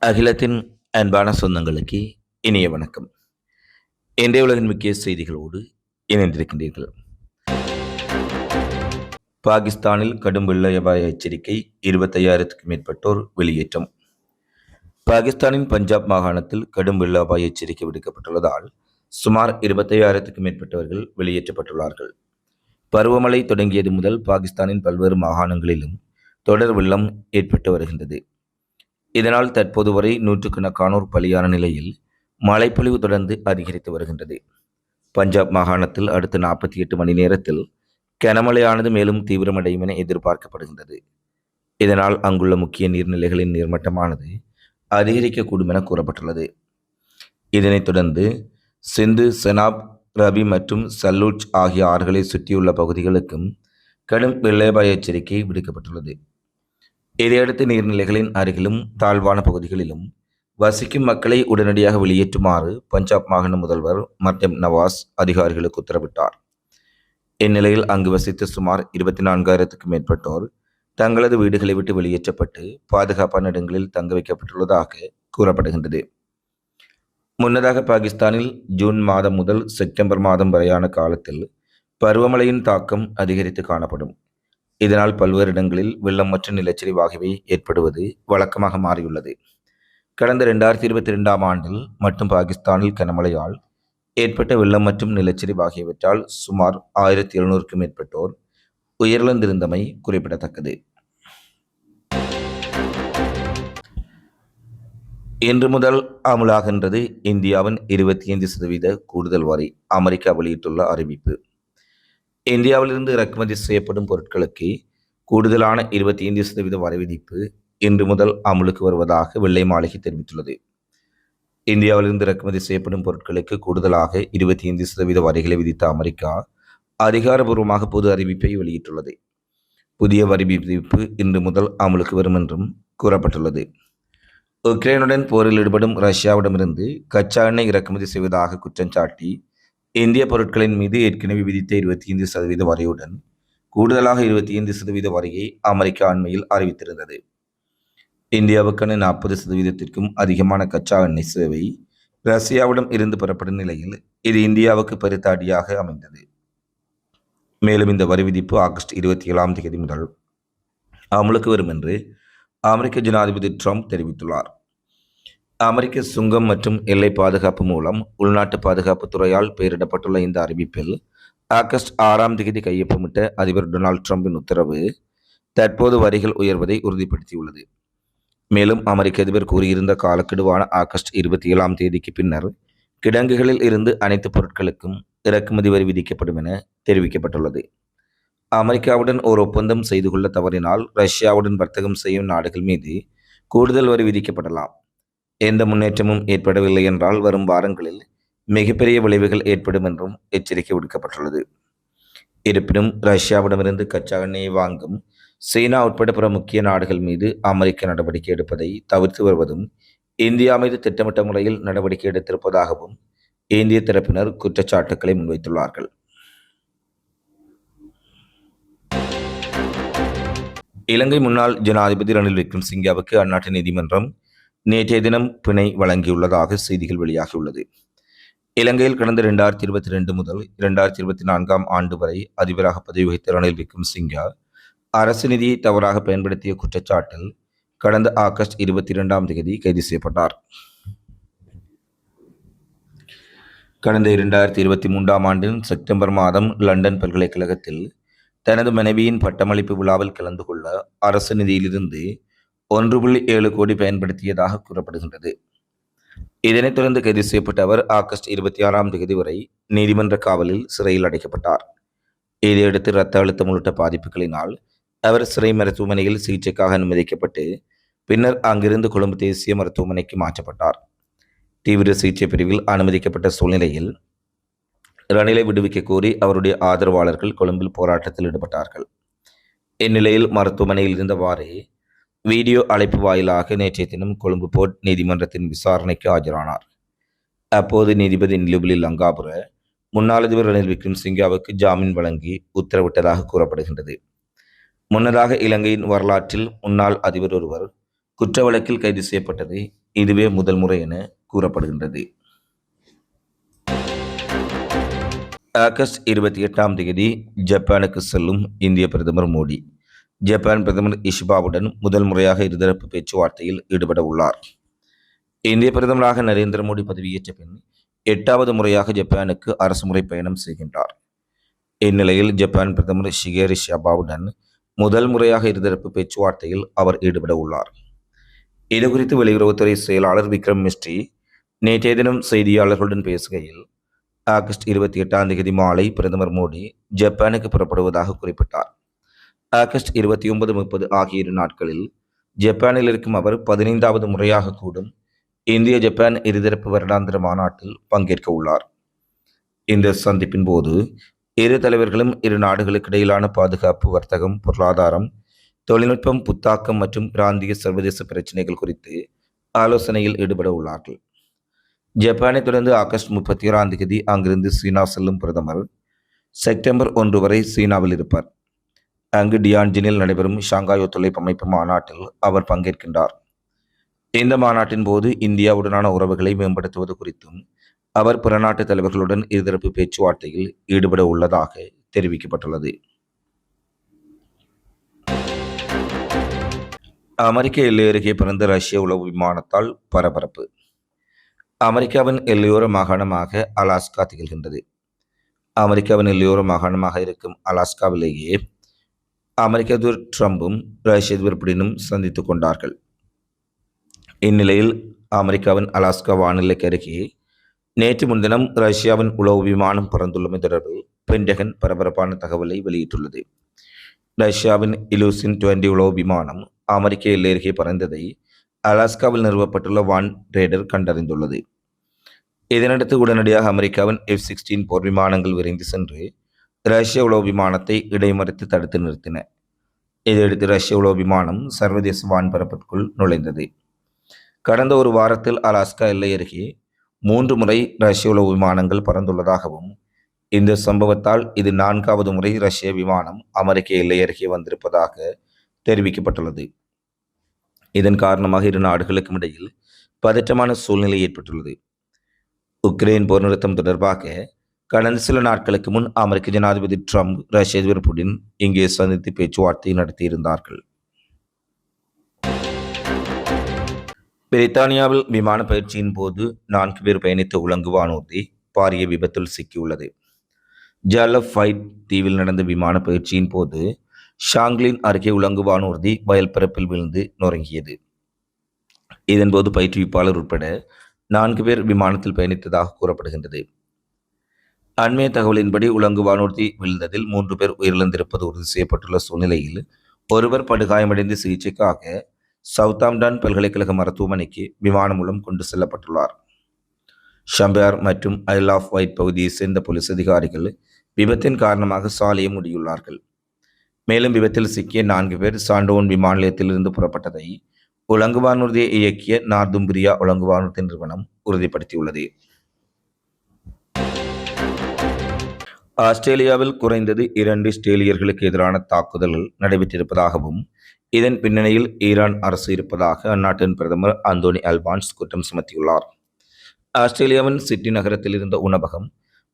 அகிலத்தின் அன்பான சொந்தங்களுக்கு இனிய வணக்கம். இன்றைய உலகின் முக்கிய செய்திகளோடு இணைந்திருக்கின்றீர்கள். பாகிஸ்தானில் கடும் வெள்ள அபாய எச்சரிக்கை இருபத்தையாயிரத்துக்கும் மேற்பட்டோர் வெளியேற்றம். பாகிஸ்தானின் பஞ்சாப் மாகாணத்தில் கடும் வெள்ள அபாய எச்சரிக்கை விடுக்கப்பட்டுள்ளதால் சுமார் இருபத்தையாயிரத்துக்கும் மேற்பட்டவர்கள் வெளியேற்றப்பட்டுள்ளார்கள். பருவமழை தொடங்கியது முதல் பாகிஸ்தானின் பல்வேறு மாகாணங்களிலும் தொடர் வெள்ளம் ஏற்பட்டு வருகின்றது. இதனால் தற்போது வரை நூற்றுக்கணக்கானோர் பலியான நிலையில் மழைப்பொழிவு தொடர்ந்து அதிகரித்து வருகின்றது. பஞ்சாப் மாகாணத்தில் அடுத்த நாற்பத்தி எட்டு மணி நேரத்தில் கனமழையானது மேலும் தீவிரமடையும் என எதிர்பார்க்கப்படுகின்றது. இதனால் அங்குள்ள முக்கிய நீர்நிலைகளின் நீர்மட்டமானது அதிகரிக்கக்கூடும் என கூறப்பட்டுள்ளது. இதனைத் தொடர்ந்து சிந்து செனாப் ரபி மற்றும் சல்லூச் ஆகிய ஆறுகளை சுற்றியுள்ள பகுதிகளுக்கும் கடும் வெள்ளபாய எச்சரிக்கை விடுக்கப்பட்டுள்ளது. இதையடுத்து நீர்நிலைகளின் அருகிலும் தாழ்வான பகுதிகளிலும் வசிக்கும் மக்களை உடனடியாக வெளியேற்றுமாறு பஞ்சாப் மாகாண முதல்வர் மர்யம் நவாஸ் அதிகாரிகளுக்கு உத்தரவிட்டார். இந்நிலையில் அங்கு வசித்த சுமார் இருபத்தி நான்காயிரத்துக்கும் மேற்பட்டோர் தங்களது வீடுகளை விட்டு வெளியேற்றப்பட்டு பாதுகாப்பான இடங்களில் தங்க வைக்கப்பட்டுள்ளதாக கூறப்படுகின்றது. முன்னதாக பாகிஸ்தானில் ஜூன் மாதம் முதல் செப்டம்பர் மாதம் வரையான காலத்தில் பருவமழையின் தாக்கம் அதிகரித்து காணப்படும். இதனால் பல்வேறு இடங்களில் வெள்ளம் மற்றும் நிலச்சரிவு ஆகியவை ஏற்படுவது வழக்கமாக மாறியுள்ளது. கடந்த ரெண்டாயிரத்தி இருபத்தி ரெண்டாம் ஆண்டில் மற்றும் பாகிஸ்தானில் கனமழையால் ஏற்பட்ட வெள்ளம் மற்றும் நிலச்சரிவு ஆகியவற்றால் சுமார் ஆயிரத்தி எழுநூறுக்கும் மேற்பட்டோர் உயிரிழந்திருந்தமை குறிப்பிடத்தக்கது. இன்று முதல் அமலாகின்றது இந்தியாவின் இருபத்தி ஐந்து சதவீத கூடுதல் வரி அமெரிக்கா வெளியிட்டுள்ள அறிவிப்பு. இந்தியாவிலிருந்து இறக்குமதி செய்யப்படும் பொருட்களுக்கு கூடுதலான இருபத்தி ஐந்து சதவீத வரி விதிப்பு இன்று முதல் அமலுக்கு வருவதாக வெள்ளை மாளிகை தெரிவித்துள்ளது. இந்தியாவிலிருந்து இறக்குமதி செய்யப்படும் பொருட்களுக்கு கூடுதலாக இருபத்தி ஐந்து சதவீத வரிகளை விதித்த அமெரிக்கா அதிகாரபூர்வமாக பொது அறிவிப்பை வெளியிட்டுள்ளது. புதிய வரி விதிப்பு இன்று முதல் அமலுக்கு வரும் என்றும் கூறப்பட்டுள்ளது. உக்ரைனுடன் போரில் ஈடுபடும் ரஷ்யாவிடமிருந்து கச்சா எண்ணெய் இறக்குமதி செய்வதாக குற்றம் சாட்டி இந்திய பொருட்களின் மீது ஏற்கனவே விதித்த இருபத்தி ஐந்து சதவீத வரியுடன் கூடுதலாக இருபத்தி ஐந்து சதவீத வரியை அமெரிக்கா அண்மையில் அறிவித்திருந்தது. இந்தியாவுக்கான நாற்பது சதவீதத்திற்கும் அதிகமான கச்சா எண்ணெய் சேவை ரஷ்யாவிடம் இருந்து பெறப்படும் நிலையில் இது இந்தியாவுக்கு பெருத்த அடியாக அமைந்தது. மேலும் இந்த வரி விதிப்பு ஆகஸ்ட் இருபத்தி ஏழாம் தேதி முதல் அமலுக்கு வரும் என்று அமெரிக்க ஜனாதிபதி ட்ரம்ப் தெரிவித்துள்ளார். அமெரிக்க சுங்கம் மற்றும் எல்லை பாதுகாப்பு மூலம் உள்நாட்டு பாதுகாப்பு துறையால் பெயரிடப்பட்டுள்ள இந்த அறிவிப்பில் ஆகஸ்ட் ஆறாம் தேதி கையொப்பமிட்ட அதிபர் டொனால்ட் ட்ரம்பின் உத்தரவு தற்போது வரிகள் உயர்வதை உறுதிப்படுத்தியுள்ளது. மேலும் அமெரிக்க அதிபர் கூறியிருந்த காலக்கெடுவான ஆகஸ்ட் இருபத்தி ஏழாம் தேதிக்கு பின்னர் கிடங்குகளில் இருந்து அனைத்து பொருட்களுக்கும் இறக்குமதி வரி விதிக்கப்படும் என தெரிவிக்கப்பட்டுள்ளது. அமெரிக்காவுடன் ஒரு ஒப்பந்தம் செய்து கொள்ள தவறினால் ரஷ்யாவுடன் வர்த்தகம் செய்யும் நாடுகள் மீது கூடுதல் வரி விதிக்கப்படலாம். எந்த முன்னேற்றமும் ஏற்படவில்லை என்றால் வரும் வாரங்களில் மிகப்பெரிய விளைவுகள் ஏற்படும் என்றும் எச்சரிக்கை விடுக்கப்பட்டுள்ளது. இருப்பினும் ரஷ்யாவிடமிருந்து கச்சா எண்ணெயை வாங்கும் சீனா உட்பட பிற முக்கிய நாடுகள் மீது அமெரிக்க நடவடிக்கை எடுப்பதை தவிர்த்து வருவதும் இந்தியா மீது திட்டமிட்ட முறையில் நடவடிக்கை எடுத்திருப்பதாகவும் இந்திய தரப்பினர் குற்றச்சாட்டுக்களை முன்வைத்துள்ளார்கள். இலங்கை முன்னாள் ஜனாதிபதி ரணில் விக்ரம்சிங்காவுக்கு அந்நாட்டு நீதிமன்றம் நேற்றைய தினம் பிணை வழங்கியுள்ளதாக செய்திகள் வெளியாகியுள்ளது. இலங்கையில் கடந்த இரண்டாயிரத்தி இருபத்தி ரெண்டு முதல் இரண்டாயிரத்தி இருபத்தி நான்காம் ஆண்டு வரை அதிபராக பதவி வகித்த ரணில் விக்ரம்சிங்கா அரசு நிதியை தவறாக பயன்படுத்திய குற்றச்சாட்டில் கடந்த ஆகஸ்ட் இருபத்தி இரண்டாம் தேதி கைது செய்யப்பட்டார். கடந்த இரண்டாயிரத்தி இருபத்தி மூன்றாம் ஆண்டின் செப்டம்பர் மாதம் லண்டன் பல்கலைக்கழகத்தில் தனது மனைவியின் பட்டமளிப்பு விழாவில் கலந்து கொள்ள அரசு நிதியிலிருந்து ஒன்று புள்ளி ஏழு கோடி பயன்படுத்தியதாக கூறப்படுகின்றது. இதனைத் தொடர்ந்து கைது செய்யப்பட்ட அவர் ஆகஸ்ட் இருபத்தி ஆறாம் தேதி வரை நீதிமன்ற காவலில் சிறையில் அடைக்கப்பட்டார். இதையடுத்து இரத்த அழுத்தம் உள்ளிட்ட பாதிப்புகளினால் அவர் சிறை மருத்துவமனையில் சிகிச்சைக்காக அனுமதிக்கப்பட்டு பின்னர் அங்கிருந்து கொழும்பு தேசிய மருத்துவமனைக்கு மாற்றப்பட்டார். தீவிர சிகிச்சை பிரிவில் அனுமதிக்கப்பட்ட சூழ்நிலையில் ரணிலை விடுவிக்க கோரி அவருடைய ஆதரவாளர்கள் கொழும்பில் போராட்டத்தில் ஈடுபட்டார்கள். இந்நிலையில் மருத்துவமனையில் இருந்தவாறே வீடியோ அழைப்பு வாயிலாக நேற்றைய தினம் கொழும்பு போர்ட் நீதிமன்றத்தின் விசாரணைக்கு ஆஜரானார். அப்போது நீதிபதி நிலுபிலி லங்காபுர முன்னாள் அதிபர் ரணில் விக்ரம்சிங்காவுக்கு ஜாமீன் வழங்கி உத்தரவிட்டதாக கூறப்படுகின்றது. முன்னதாக இலங்கையின் வரலாற்றில் முன்னாள் அதிபர் ஒருவர் குற்ற வழக்கில் கைது செய்யப்பட்டது இதுவே முதல் முறை என கூறப்படுகின்றது. ஆகஸ்ட் இருபத்தி எட்டாம் தேதி ஜப்பானுக்கு செல்லும் இந்திய பிரதமர் மோடி. ஜப்பான் பிரதமர் இஷிபாவுடன் முதல் முறையாக இருதரப்பு பேச்சுவார்த்தையில் ஈடுபட உள்ளார். இந்திய பிரதமராக நரேந்திர மோடி பதவியேற்ற பின் எட்டாவது முறையாக ஜப்பானுக்கு அரசுமுறை பயணம் செய்கின்றார். இந்நிலையில் ஜப்பான் பிரதமர் ஷிகேரி ஷபாவுடன் முதல் முறையாக இருதரப்பு பேச்சுவார்த்தையில் அவர் ஈடுபட உள்ளார். இதுகுறித்து வெளியுறவுத்துறை செயலாளர் விக்ரம் மிஸ்ரி நேற்றைய தினம் செய்தியாளர்களுடன் பேசுகையில் ஆகஸ்ட் இருபத்தி எட்டாம் தேதி மாலை பிரதமர் மோடி ஜப்பானுக்கு புறப்படுவதாக குறிப்பிட்டார். ஆகஸ்ட் இருபத்தி ஒன்பது முப்பது ஆகிய இரு நாட்களில் ஜப்பானில் இருக்கும் அவர் பதினைந்தாவது முறையாக கூடும். இந்திய ஜப்பான் இருதரப்பு வருடாந்திர மாநாட்டில் பங்கேற்க உள்ளார். இந்த சந்திப்பின் போது இரு தலைவர்களும் இரு நாடுகளுக்கு இடையிலான பாதுகாப்பு வர்த்தகம் பொருளாதாரம் தொழில்நுட்பம் புத்தாக்கம் மற்றும் பிராந்திய சர்வதேச பிரச்சினைகள் குறித்து ஆலோசனையில் ஈடுபட உள்ளார்கள். ஜப்பானை தொடர்ந்து ஆகஸ்ட் முப்பத்தி ஓராம் தேதி அங்கிருந்து சீனா செல்லும் பிரதமர் செப்டம்பர் ஒன்று வரை சீனாவில் இருப்பார். அங்கு டியான்ஜினில் நடைபெறும் ஷாங்காய் ஒத்துழைப்பு அமைப்பு மாநாட்டில் அவர் பங்கேற்கின்றார். இந்த மாநாட்டின் போது இந்தியாவுடனான உறவுகளை மேம்படுத்துவது குறித்தும் அவர் பிற நாட்டு தலைவர்களுடன் இருதரப்பு பேச்சுவார்த்தையில் ஈடுபட உள்ளதாக தெரிவிக்கப்பட்டுள்ளது. அமெரிக்க எல்லை அருகே பிறந்த ரஷ்ய உளவு விமானத்தால் பரபரப்பு. அமெரிக்காவின் எல்லையோர மாகாணமாக அலாஸ்கா திகழ்கின்றது. அமெரிக்காவின் எல்லையோர மாகாணமாக இருக்கும் அலாஸ்காவிலேயே அமெரிக்க அதிபர் ட்ரம்பும் ரஷ்ய அதிபர் புடினும் சந்தித்து கொண்டார்கள். இந்நிலையில் அமெரிக்காவின் அலாஸ்கா வானிலைக்கு அருகே நேற்று முன்தினம் ரஷ்யாவின் உளவு விமானம் பறந்துள்ளமை தொடர்பில் பென்டகன் பரபரப்பான தகவலை வெளியிட்டுள்ளது. ரஷ்யாவின் இலூசின் டுவெண்டி உளவு விமானம் அமெரிக்க எல்லை அருகே பறந்ததை அலாஸ்காவில் நிறுவப்பட்டுள்ள வான் ரேடர் கண்டறிந்துள்ளது. இதனடுத்து உடனடியாக அமெரிக்காவின் எஃப் சிக்ஸ்டீன் போர் விமானங்கள் விரைந்து சென்று ரஷ்ய உளவு விமானத்தை இடைமறித்து தடுத்து நிறுத்தின. இதையடுத்து ரஷ்ய உளவு விமானம் சர்வதேச வான்பரப்பிற்குள் நுழைந்தது. கடந்த ஒரு வாரத்தில் அலாஸ்கா எல்லை அருகே மூன்று முறை ரஷ்ய உளவு விமானங்கள் பறந்துள்ளதாகவும் இந்த சம்பவத்தால் இது நான்காவது முறை ரஷ்ய விமானம் அமெரிக்க எல்லை அருகே வந்திருப்பதாக தெரிவிக்கப்பட்டுள்ளது. இதன் காரணமாக இரு நாடுகளுக்கும் இடையில் பதற்றமான சூழ்நிலை ஏற்பட்டுள்ளது. உக்ரைன் போர் நிறுத்தம் தொடர்பாக கடந்த சில நாட்களுக்கு முன் அமெரிக்க ஜனாதிபதி ட்ரம்ப் ரஷ்ய அதிபர் புடின் இங்கே சந்தித்து பேச்சுவார்த்தை நடத்தியிருந்தார்கள். பிரித்தானியாவில் விமான பயிற்சியின் போது நான்கு பேர் பயணித்த உலங்கு வானூர்தி பாரிய விபத்தில் சிக்கியுள்ளது. ஜாலப் ஃபைட் தீவில் நடந்த விமான பயிற்சியின் போது ஷாங்லின் அருகே உலங்கு வானூர்தி வயல் பரப்பில் விழுந்து நொறுங்கியது. இதன்போது பயிற்றுவிப்பாளர் உட்பட நான்கு பேர் விமானத்தில் பயணித்ததாக கூறப்படுகின்றது. அண்மைய தகவலின்படி உலங்கு வானூர்தி விழுந்ததில் மூன்று பேர் உயிரிழந்திருப்பது உறுதி செய்யப்பட்டுள்ள சூழ்நிலையில் ஒருவர் படுகாயமடைந்து சிகிச்சைக்காக சவுத்தாம்டன் பல்கலைக்கழக மருத்துவமனைக்கு விமானம் மூலம் கொண்டு செல்லப்பட்டுள்ளார். ஷம்பியார் மற்றும் ஐல் ஆஃப் ஒயிட் பகுதியை சேர்ந்த போலீஸ் அதிகாரிகள் விபத்தின் காரணமாக சாலையை முடியுள்ளார்கள். மேலும் விபத்தில் சிக்கிய நான்கு பேர் சாண்டோன் விமான நிலையத்திலிருந்து புறப்பட்டதை உலங்கு வானூர்தியை இயக்கிய நார்தும்பிரியா உலங்கு வானூர்தி நிறுவனம் உறுதிப்படுத்தியுள்ளது. ஆஸ்திரேலியாவில் குறைந்தது இரண்டு இஸ்ரேலியர்களுக்கு எதிரான தாக்குதல்கள் நடைபெற்றிருப்பதாகவும் இதன் பின்னணியில் ஈரான் அரசு இருப்பதாக அந்நாட்டின் பிரதமர் அந்தோனி அல்பான்ஸ் குற்றம் சுமத்தியுள்ளார். ஆஸ்திரேலியாவின் சிட்னி நகரத்தில் இருந்த உணவகம்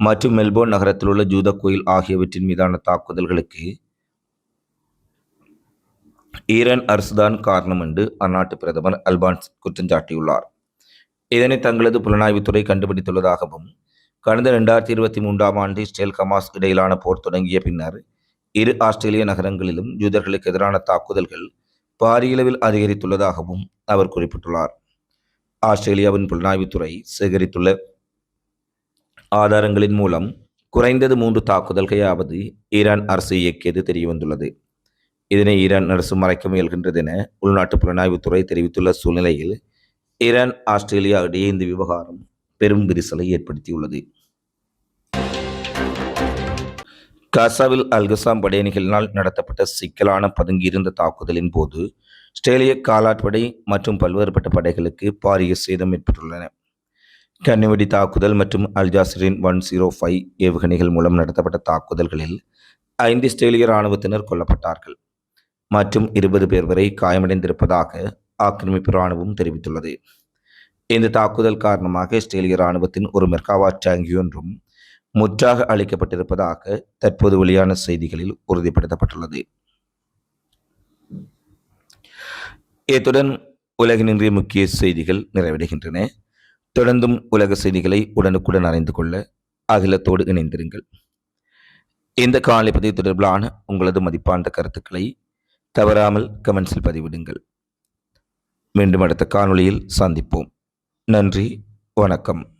மற்றும் மெல்போர்ன் நகரத்தில் உள்ள ஜூத கோயில் ஆகியவற்றின் மீதான தாக்குதல்களுக்கு ஈரான் அரசுதான் காரணம் என்று அந்நாட்டு பிரதமர் அல்பான்ஸ் குற்றம் சாட்டியுள்ளார். இதனை தங்களது புலனாய்வுத்துறை கண்டுபிடித்துள்ளதாகவும் கடந்த ரெண்டாயிரத்தி இருபத்தி மூன்றாம் ஆண்டு இஸ்ரேல் கமாஸ் இடையிலான போர் தொடங்கிய பின்னர் இரு ஆஸ்திரேலிய நகரங்களிலும் யூதர்களுக்கு எதிரான தாக்குதல்கள் பாரியளவில் அதிகரித்துள்ளதாகவும் அவர் குறிப்பிட்டுள்ளார். ஆஸ்திரேலியாவின் புலனாய்வுத்துறை சேகரித்துள்ள ஆதாரங்களின் மூலம் குறைந்தது மூன்று தாக்குதல்களையாவது ஈரான் அரசு இயக்கியது தெரியவந்துள்ளது. இதனை ஈரான் அரசு மறைக்க முயல்கின்றது என உள்நாட்டு புலனாய்வுத்துறை தெரிவித்துள்ள சூழ்நிலையில் ஈரான் ஆஸ்திரேலியா இடையே இந்த விவகாரம் பெரும் விரிசலை ஏற்படுத்தியுள்ளது. காசாவில் அல்கசாம் படையணிகளினால் நடத்தப்பட்ட சிக்கலான பதுங்கியிருந்த தாக்குதலின் போது ஆஸ்திரேலிய காலாட்படை மற்றும் பல்வேறுபட்ட படைகளுக்கு பாரிய சேதம் ஏற்பட்டுள்ளன. கன்னிவெடி தாக்குதல் மற்றும் அல்ஜாசிரின் ஒன் ஜீரோ ஃபைவ் ஏவுகணைகள் மூலம் நடத்தப்பட்ட தாக்குதல்களில் ஐந்து ஆஸ்திரேலிய இராணுவத்தினர் கொல்லப்பட்டார்கள். மற்றும் இருபது பேர் வரை காயமடைந்திருப்பதாக ஆக்கிரமிப்பு இராணுவம் தெரிவித்துள்ளது. இந்த தாக்குதல் காரணமாக இஸ்ரேலிய இராணுவத்தின் ஒரு மெர்காவாட் டேங்கி ஒன்றும் முற்றாக அளிக்கப்பட்டிருப்பதாக தற்போது வெளியான செய்திகளில் உறுதிப்படுத்தப்பட்டுள்ளது. இத்துடன் உலகின் முக்கிய செய்திகள் நிறைவடைகின்றன. தொடர்ந்தும் உலக செய்திகளை உடனுக்குடன் அறிந்து கொள்ள அகிலத்தோடு இணைந்திருங்கள். இந்த காலை பதிவு தொடர்பிலான உங்களது மதிப்பாண்ட கருத்துக்களை தவறாமல் கமெண்ட்ஸில் பதிவிடுங்கள். மீண்டும் அடுத்த காணொளியில் சந்திப்போம். நன்றி வணக்கம்.